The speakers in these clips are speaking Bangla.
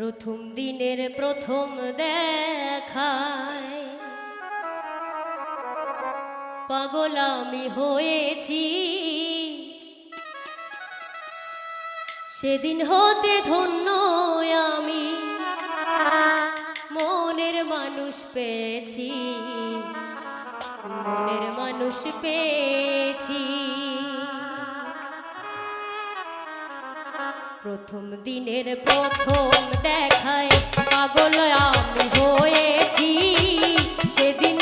প্রথম দিনের প্রথম দেখায়। পাগল আমি হয়েছি। সেদিন হতে ধন্য আমি। মনের মানুষ পেয়েছি। মনের মানুষ পেয়েছি। প্রথম দিনের প্রথম দেখায় পাগল আমি হয়েছি। সেদিন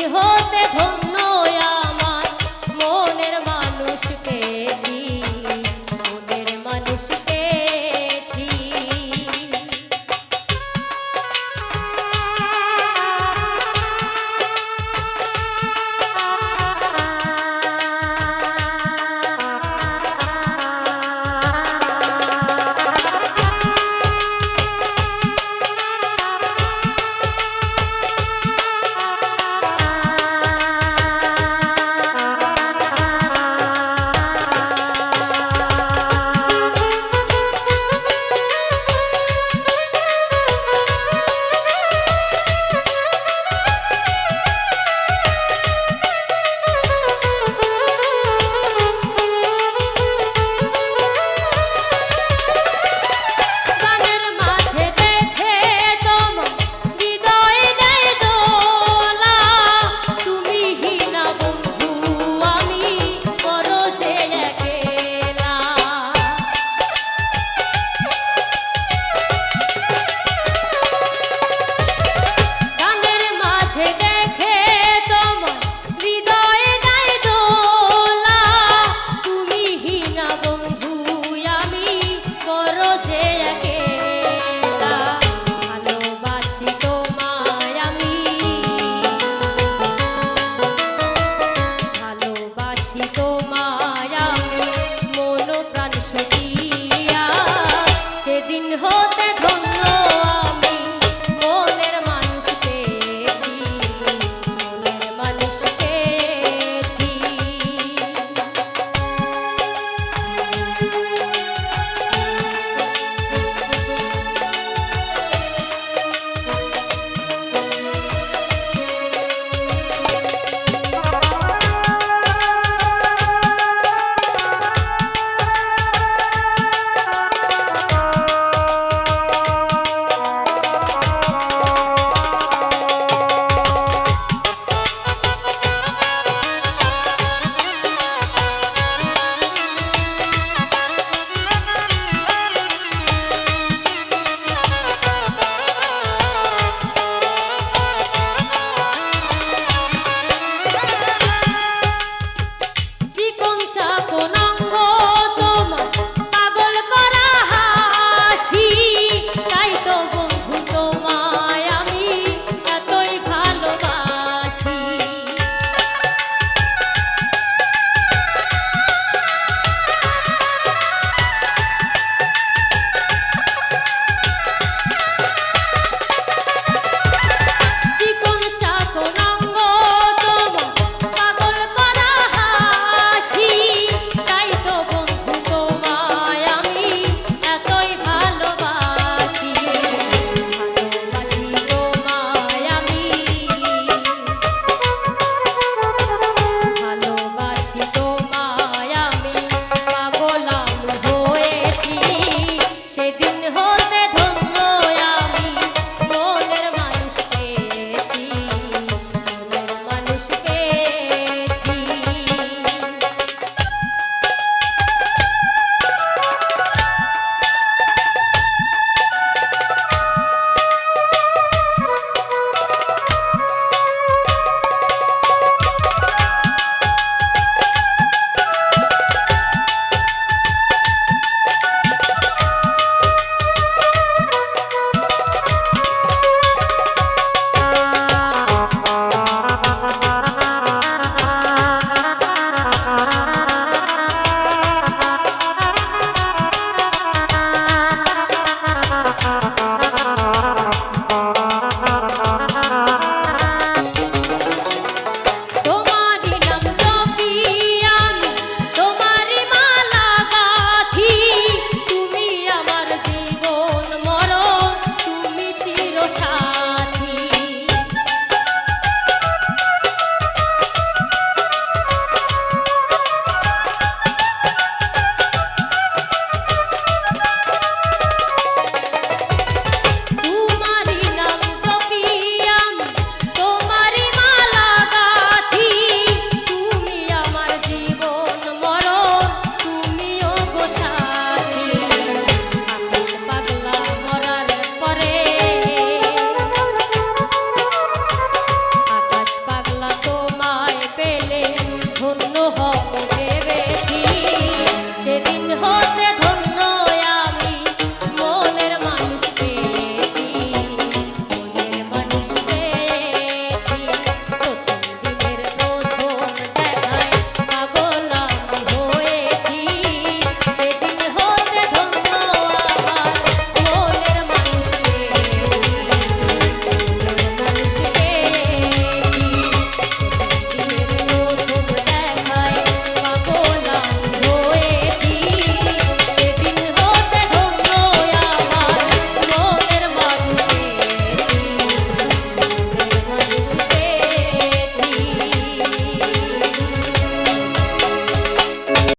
ধন্য হয়।